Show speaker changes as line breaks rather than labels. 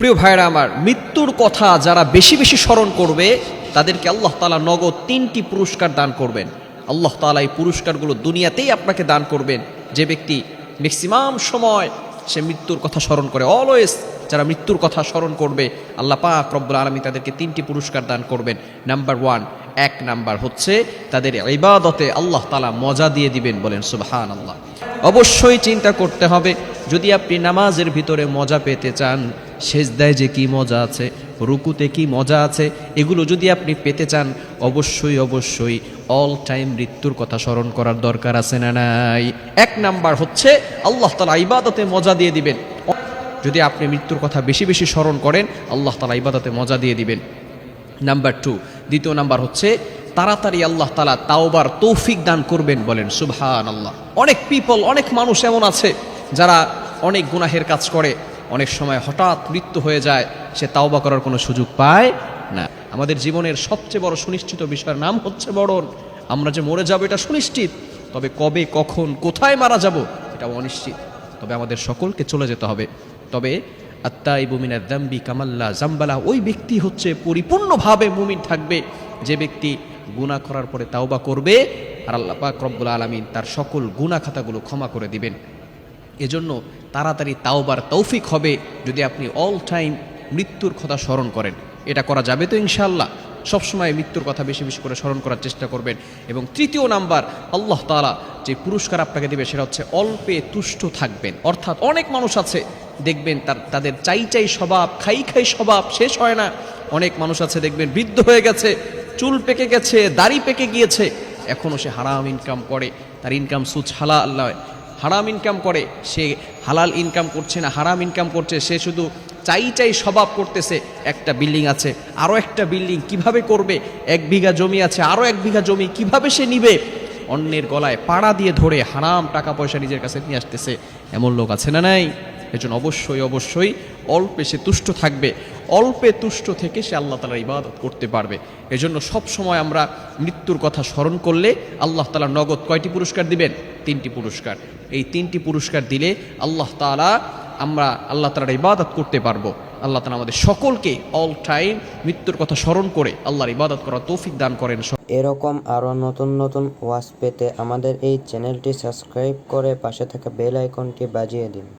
প্রিয় ভাইরা আমার, মৃত্যুর কথা যারা বেশি বেশি স্মরণ করবে, তাদেরকে আল্লাহ তালা নগদ তিনটি পুরস্কার দান করবেন। আল্লাহ তালা এই পুরস্কারগুলো দুনিয়াতেই আপনাকে দান করবেন। যে ব্যক্তি ম্যাক্সিমাম সময় সে মৃত্যুর কথা স্মরণ করে অলওয়েজ যারা মৃত্যুর কথা স্মরণ করবে, আল্লাহ পাক রব্বুল আলমী তাদেরকে তিনটি পুরস্কার দান করবেন। নাম্বার ওয়ান এক নাম্বার হচ্ছে তাদের ইবাদতে আল্লাহ তালা মজা দিয়ে দিবেন বলেন সুবহান আল্লাহ অবশ্যই চিন্তা করতে হবে, যদি আপনি নামাজের ভিতরে মজা পেতে চান সেজদায় যে কি মজা আছে, রুকুতে কি মজা আছে, এগুলো যদি আপনি পেতে চান, অবশ্যই অবশ্যই অল টাইম মৃত্যুর কথা স্মরণ করার দরকার আছে না নাই। এক নাম্বার হচ্ছে, আল্লাহ তালা ইবাদতে মজা দিয়ে দিবেন। যদি আপনি মৃত্যুর কথা বেশি বেশি স্মরণ করেন, আল্লাহ তালা ইবাদতে মজা দিয়ে দিবেন। নাম্বার টু দ্বিতীয় নাম্বার হচ্ছে, তাড়াতাড়ি আল্লাহ তালা তাওবার তৌফিক দান করবেন বলেন সুবহান আল্লাহ অনেক পিপল অনেক মানুষ এমন আছে, যারা অনেক গুনাহের কাজ করে অনেক সময় হঠাৎ মৃত্যু হয়ে যায়, সে তাওবা করার কোনো সুযোগ পায় না। আমাদের জীবনের সবচেয়ে বড় সুনিশ্চিত বিষয়ের নাম হচ্ছে বড়ন আমরা যে মরে যাব এটা সুনিশ্চিত, তবে কবে, কখন, কোথায় মারা যাব এটা অনিশ্চিত। তবে আমাদের সকলকে চলে যেতে হবে। তবে আত্মাই বুমিনের দাম্বি কামাল্লা জাম্বালা, ওই ব্যক্তি হচ্ছে পরিপূর্ণভাবে মুমিন থাকবে। যে ব্যক্তি গুণা করার পরে তাওবা করবে, আর আল্লাহ রব্বুল আলমিন তার সকল গুণা খাতাগুলো ক্ষমা করে দিবেন। এজন্য তাড়াতাড়ি তাওবার তৌফিক হবে যদি আপনি অল টাইম মৃত্যুর কথা স্মরণ করেন। এটা করা যাবে তো ইনশাল্লাহ সবসময় মৃত্যুর কথা বেশি বেশি করে স্মরণ করার চেষ্টা করবেন। এবং তৃতীয় নাম্বার, আল্লাহ তালা যে পুরস্কার আপনাকে দেবে সেটা হচ্ছে অল্পে তুষ্ট থাকবেন। অর্থাৎ অনেক মানুষ আছে, দেখবেন তার, তাদের চাই চাই স্বভাব, খাই খাই স্বভাব শেষ হয় না। অনেক মানুষ আছে, দেখবেন বৃদ্ধ হয়ে গেছে, চুল পেকে গেছে, দাড়ি পেকে গিয়েছে এখনও সে হারাম ইনকাম করে। তার ইনকাম সুচ হালা আল্লাহ হারাম ইনকাম করে, সে হালাল ইনকাম করছে না, হারাম ইনকাম করছে, সে শুধু চাই চাই স্বভাব করতেছে, একটা বিল্ডিং আছে আরও একটা বিল্ডিং কীভাবে করবে, এক বিঘা জমি আছে আরও এক বিঘা জমি কীভাবে সে নিবে? অন্যের গলায় পাড়া দিয়ে ধরে হারাম টাকা পয়সা নিজের কাছে নিয়ে আসতেছে, এমন লোক আছে না নাই? এজন্য অবশ্যই অবশ্যই অল্পে সে তুষ্ট থাকবে, অল্পে তুষ্ট থেকে সে আল্লাহ তালার ইবাদত করতে পারবে। এজন্য সব সময় আমরা মৃত্যুর কথা স্মরণ করলে আল্লাহ তালা নগদ কয়টি পুরস্কার দিবেন? তিনটি পুরস্কার। এই তিনটি পুরস্কার দিলে আল্লাহ তালা আমরা আল্লাহ তালার ইবাদত করতে পারব। আল্লাহ তালা আমাদের সকলকে অল টাইম মৃত্যুর কথা স্মরণ করে আল্লাহর ইবাদত করার তৌফিক দান করেন।
এরকম আরও নতুন নতুন ওয়াজ পেতে আমাদের এই চ্যানেলটি সাবস্ক্রাইব করে পাশে থাকা বেল আইকনটি বাজিয়ে দিন।